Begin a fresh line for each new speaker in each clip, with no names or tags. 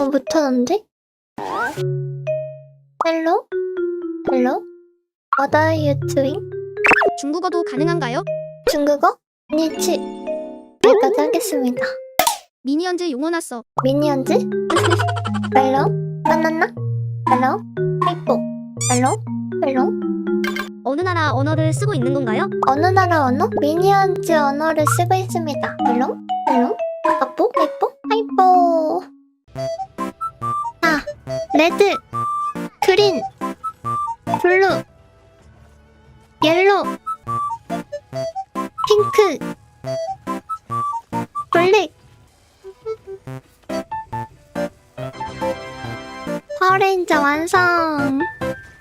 영어 못하는데? 헬로? 헬로? What are you doing?
중국어도 가능한가요?
중국어? 니치 여기까지 하겠습니다
미니언즈 용어 났어.
미니언즈? 헬로? 만났나? 헬로? 하이포 헬로? 헬로?
어느 나라 언어를 쓰고 있는 건가요?
어느 나라 언어? 미니언즈 언어를 쓰고 있습니다 헬로? 헬로? 아뽀? 하이포 아 레드 그린 블루 옐로 핑크 블랙 파워레인저 완성.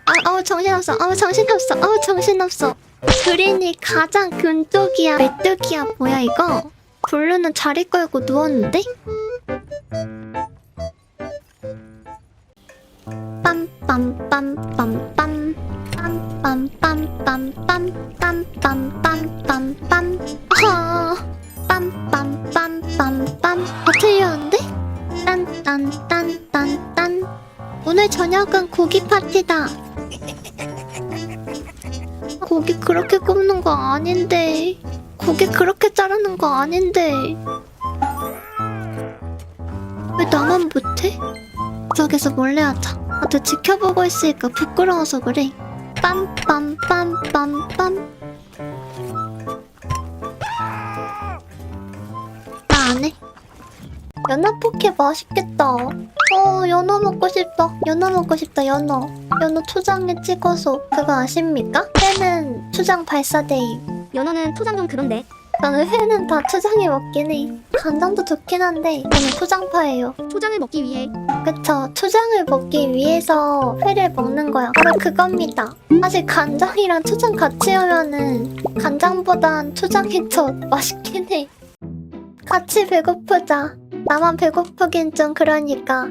아, 어우 정신없어. 어우 정신없어. 어우 정신없어. 그린이 가장 근 쪽이야. 메뚜기야. 뭐야 이거? 블루는 자리 끌고 누웠는데? 오늘 저녁은 고기 파티다. 고기 그렇게 굽는 거 아닌데. 고기 그렇게 자르는 거 아닌데. 왜 나만 못해? 저기서 몰래 하자 다들 지켜보고 있으니까 부끄러워서 그래. 빰빰빰빰빰. 나 안 해. 연어 포케 맛있겠다. 어 연어 먹고 싶다. 연어 먹고 싶다 연어. 연어 초장에 찍어서 그거 아십니까? 회는 초장 발사데이.
연어는 토장 좀 그런데.
나는 회는 다 초장에 먹긴 해. 간장도 좋긴 한데 저는 초장파예요.
초장을 먹기 위해.
그쵸. 초장을 먹기 위해서 회를 먹는 거야. 바로 그겁니다. 사실 간장이랑 초장 같이 오면은 간장보단 초장이 더 맛있긴 해. 같이 배고프자. 나만 배고프긴 좀 그러니까.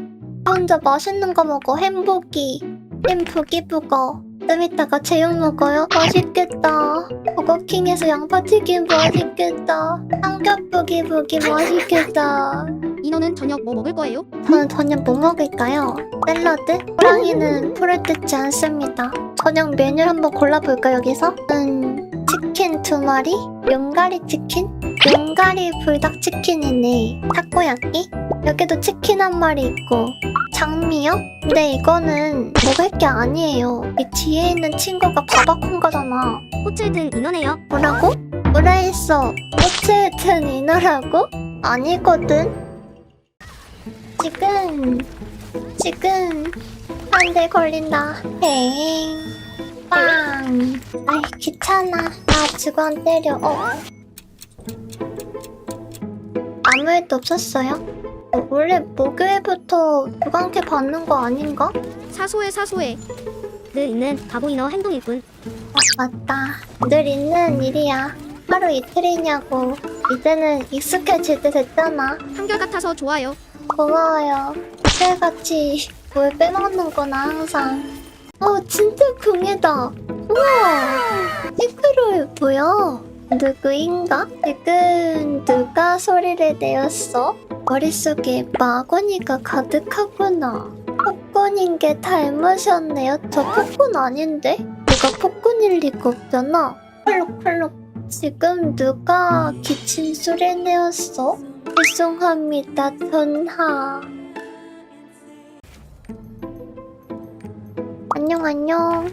혼자 맛있는 거 먹어. 햄고기 햄부기부거 좀 이따가 제육 먹어요 맛있겠다 버거킹에서 양파튀김 맛있겠다 삼겹부기 부기 맛있겠다
인어는 저녁 뭐 먹을 거예요?
저는 저녁 뭐 먹을까요? 샐러드? 호랑이는 풀을 뜯지 않습니다. 저녁 메뉴 한번 골라볼까 여기서? 음, 치킨 두 마리? 용가리 치킨? 용가리 불닭 치킨이네. 타코야끼? 여기도 치킨 한 마리 있고 장미요? 근데 이거는 먹을 게 아니에요. 이 뒤에 있는 친구가 바바콘 거잖아.
호텔 등 인어네요.
뭐라고? 뭐라 했어? 어쨌든 이너라고? 아니거든. 지금 지금 한 대 걸린다. 뱅. 빵. 아이 귀찮아. 나 직원 때려. 어. 아무 일도 없었어요? 어, 원래 목요일부터 무관캐 받는 거 아닌가?
사소해 사소해. 늘 있는 바보 인어 행동일 뿐.
아, 맞다. 늘 있는 일이야. 하루 이틀이냐고. 이제는 익숙해질 때 됐잖아.
한결같아서 좋아요.
고마워요. 새같이 뭘 빼먹는구나 항상. 어 진짜 궁예다. 우와 시크로이 뭐야? 누구인가? 지금 누가 소리를 내었어? 머릿속에 마구니가 가득하구나. 폭군인 게 닮으셨네요. 저 폭군 아닌데? 누가 폭군일 리가 없잖아. 펄럭펄럭. 지금 누가 기침 소리 내었어? 죄송합니다, 전하. 안녕, 안녕.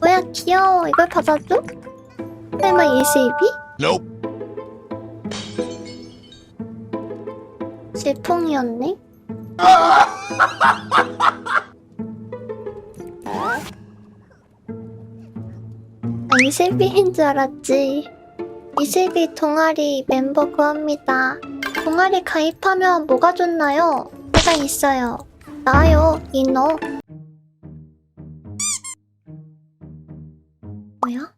뭐야, 귀여워. 이걸 받아줘? 설마 22?
Nope.
질풍이었네? 아, 22인 줄 알았지. 22 동아리 멤버 구합니다. 동아리 가입하면 뭐가 좋나요? 제가 있어요. 나요, 이노. 뭐야?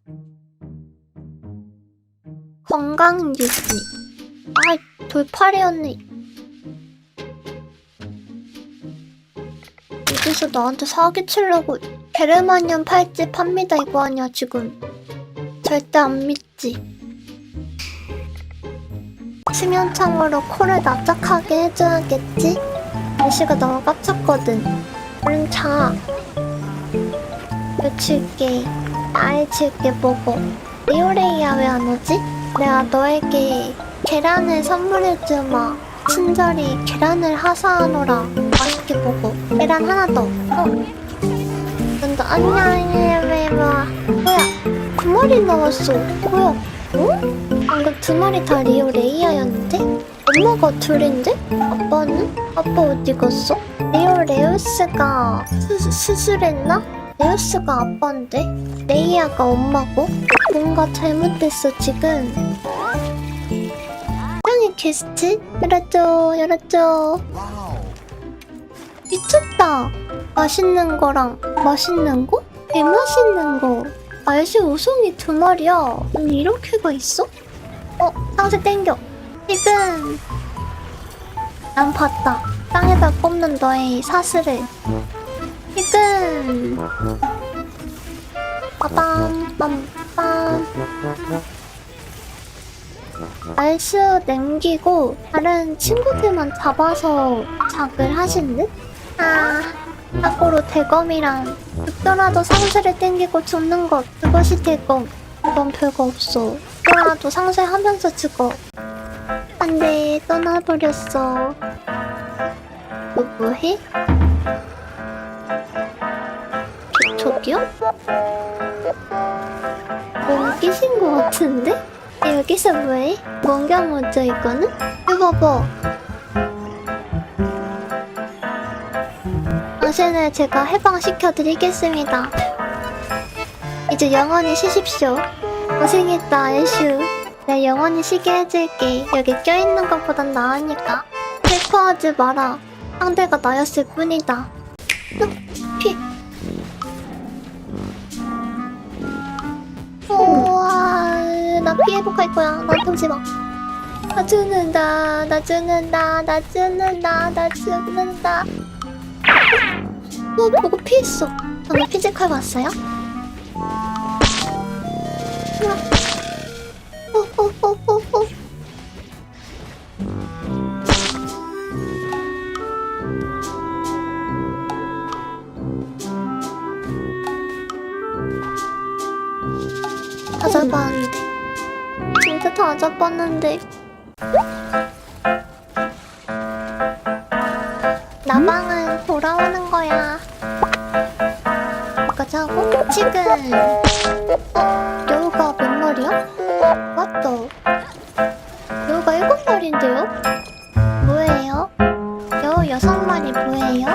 건강 유지. 아, 돌팔이었네. 여기서 나한테 사기치려고 베르마늄 팔찌 팝니다 이거 아니야 지금. 절대 안 믿지. 수면창으로 코를 납작하게 해줘야겠지? 날씨가 너무 깝쳤거든. 얼른 자. 며칠게 알칠게 보고. 리오레이야 왜 안 오지? 내가 너에게 계란을 선물해주마. 친절히 계란을 하사하노라. 맛있게 보고. 계란 하나 더. 어. 근데 안녕히 와 뭐야? 두 마리 나왔어. 뭐야? 어? 방금 두 마리 다 리오 레이아였는데? 엄마가 둘인데? 아빠는? 아빠 어디 갔어? 리오 레우스가 수, 수술했나? 레우스가 아빠인데? 레이아가 엄마고? 뭔가 잘못됐어 지금 짱이 게스트? 열었죠 열었죠 미쳤다. 맛있는 거랑 맛있는 거? 개 맛있는 거. 알시 우송이 두 마리야. 이렇게가 있어? 어 상세 땡겨. 지금 난 봤다. 땅에다 꼽는 너의 사슬을. 지금 빠밤 빰빰. 알수 남기고 다른 친구들만 잡아서 작을 하신 듯? 아 참고로 대검이랑 죽더라도 상세를 땡기고 죽는 것 그것이 대검 그건 별거 없어 죽더라도 상세하면서 죽어 안돼 떠나버렸어 너 뭐해? 저, 저기요? 뭔 끼신 것 같은데? 여기서 뭐해? 뭔가 뭐죠 이거는? 이거 봐 당신을 제가 해방시켜 드리겠습니다. 이제 영원히 쉬십시오. 고생했다, 애슈. 내가 영원히 쉬게 해줄게. 여기 껴있는 것보단 나으니까. 슬퍼하지 마라. 상대가 나였을 뿐이다. 어, 피. 우와, 나 피해복할 거야. 나한테 오지 마. 나 죽는다, 나 죽는다, 나 죽는다, 나 죽는다. 어, 보고 피했어. 방금 피지컬 봤어요? 어, 어, 어, 어, 어. 다 잡았는데. 진짜 다 잡았는데. 하고 지금 어? 여우가 몇 마리야? 맞다. 여우가 일곱 마리인데요? 뭐예요? 여우 여섯 마리 뭐예요?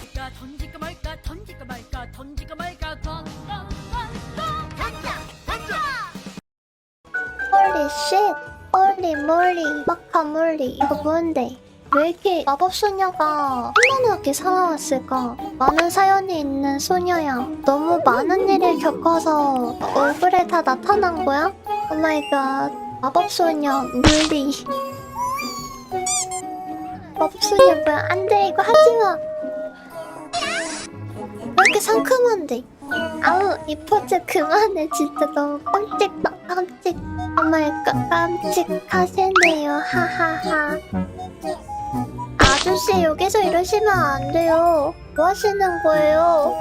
말까 던질까 말까 던질까 말까 던질까 말까 던던 던져 던져
홀리 쉣! 홀리 몰리 마카몰리 이거 뭔데? 왜 이렇게 마법 소녀가 험난하게 살아왔을까? 많은 사연이 있는 소녀야. 너무 많은 일을 겪어서 얼굴에 다 나타난 거야? 오 마이 갓 마법 소녀 물리. 마법 소녀 뭐야 안 돼 이거 하지 마. 왜 이렇게 상큼한데? 아우 이 포즈 그만해. 진짜 너무 깜찍다 깜찍. 오마이갓 깜찍하시네요. 하하하 아저씨 여기서 이러시면 안 돼요. 뭐 하시는 거예요